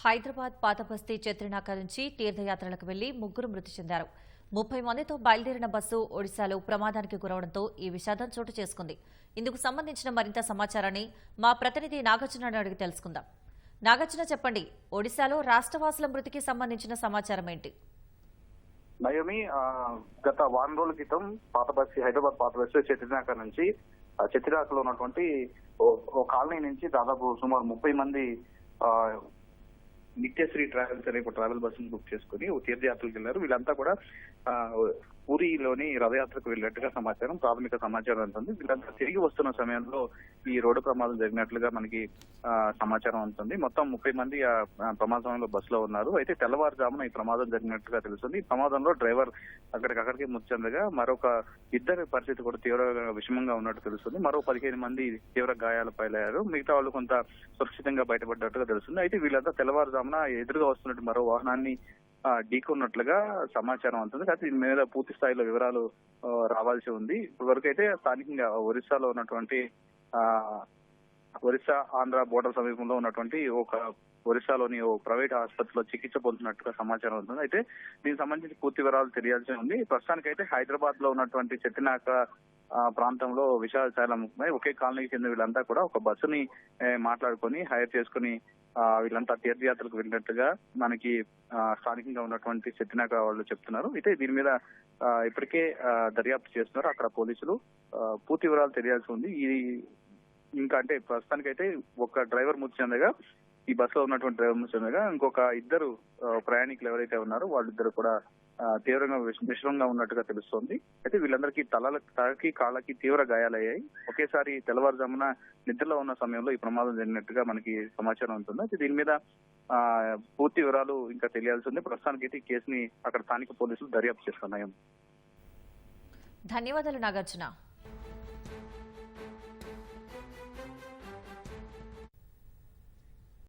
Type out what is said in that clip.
హైదరాబాద్ పాతబస్తీ చత్రినాక నుంచి తీర్థయాత్రలకు వెళ్ళి ముగ్గురు మృతి చెందారు. ముప్పై మందితో బయలుదేరిన బస్సు ఒడిశాలో ప్రమాదానికి గురవడంతో ఈ విషాదం చోటు చేసుకుంది. ఇందుకు సంబంధించిన మరింత సమాచారాన్ని మా ప్రతినిధి నాగార్జున అడిగి తెలుసుకుందాం. నాగార్జున చెప్పండి ఒడిశాలో రాష్ట్రవాసుల మృతికి సంబంధించిన సమాచారం ఏంటి? నయమి గత వారం రోజుల క్రితం పాత బస్సు హైదరాబాద్ పాత బస్సు చత్రినాక నుంచి ఆ, ఉన్నటువంటి ఓ- ఓ కాలనీ నుంచి దాదాపు సుమారు ముప్పై మంది నిత్యశ్రీ ట్రావెల్స్ అనే ఒక ట్రావెల్ బస్సును బుక్ చేసుకుని తీర్థయాత్రలకు వెళ్ళారు. వీళ్ళంతా కూడా పూరిలోని రథయాత్రకు వెళ్ళినట్టుగా సమాచారం ప్రాథమిక సమాచారం ఉంటుంది వీళ్ళంతా తిరిగి వస్తున్న సమయంలో ఈ రోడ్డు ప్రమాదం జరిగినట్లుగా మనకి సమాచారం ఉంటుంది మొత్తం ముప్పై మంది ఆ ప్రమాదంలో బస్సులో ఉన్నారు. అయితే తెల్లవారుజామున ఈ ప్రమాదం జరిగినట్టుగా తెలుస్తుంది. ఈ ప్రమాదంలో డ్రైవర్ అక్కడికక్కడికి మృతి మరొక ఇద్దరి పరిస్థితి కూడా తీవ్రంగా విషమంగా ఉన్నట్టు తెలుస్తుంది. మరో పదిహేను మంది తీవ్ర గాయాలు పైలయ్యారు. మిగతా వాళ్ళు కొంత సురక్షితంగా బయటపడ్డట్టుగా తెలుస్తుంది. అయితే వీళ్ళంతా తెల్లవారుజామున ఎదురుగా వస్తున్నట్టు మరో వాహనాన్ని ఢీకొన్నట్లుగా సమాచారం ఉంటుంది కాబట్టి దీని మీద పూర్తి స్థాయిలో వివరాలు రావాల్సి ఉంది. ఇప్పటివరకు అయితే స్థానికంగా ఒరిస్సాలో ఉన్నటువంటి ఆ ఒరిస్సా ఆంధ్ర బోర్డర్ సమీపంలో ఉన్నటువంటి ఒక ఒరిస్సాలోని ఓ ప్రైవేట్ ఆసుపత్రిలో చికిత్స పొందుతున్నట్టుగా సమాచారం ఉంటుంది అయితే దీనికి సంబంధించి పూర్తి వివరాలు తెలియాల్సి ఉంది. ప్రస్తుతానికైతే హైదరాబాద్లో ఉన్నటువంటి చెట్టినాక ప్రాంతంలో విషాద ఒకే కాలనీకి చెందిన వీళ్ళంతా కూడా ఒక బస్సుని మాట్లాడుకొని హైర్ చేసుకుని ఆ, వీళ్ళంతా తీర్థయాత్రలకు వెళ్ళినట్టుగా మనకి స్థానికంగా ఉన్నటువంటి చెట్టినాక వాళ్ళు చెప్తున్నారు. అయితే దీని మీద ఇప్పటికే దర్యాప్తు చేస్తున్నారు. అక్కడ పోలీసులు పూర్తి వివరాలు తెలియాల్సి ఉంది. ఈ ఇంకా అంటే ప్రస్తుతానికైతే ఒక డ్రైవర్ మృతి చెందగా ఈ బస్లో ఉన్నటువంటి డ్రైవర్ మృతి ఇంకొక ఇద్దరు ప్రయాణికులు ఎవరైతే ఉన్నారో వాళ్ళిద్దరు కూడా తీవ్రంగా విష- మిశ్రమంగా ఉన్నట్టుగా తెలుస్తోంది. అయితే వీళ్ళందరికీ తలల తలకి కాళ్ళకి తీవ్ర గాయాలయ్యాయి. ఒకేసారి తెల్లవారుజామున నిద్రలో ఉన్న సమయంలో ఈ ప్రమాదం జరిగినట్టుగా మనకి సమాచారం ఉంటుంది. అయితే దీని మీద పూర్తి వివరాలు ఇంకా తెలియాల్సి ఉంది. ప్రస్తుతానికి అయితే కేసుని అక్కడ స్థానిక పోలీసులు దర్యాప్తు చేస్తున్నాయి. ధన్యవాదాలు నాగార్జున.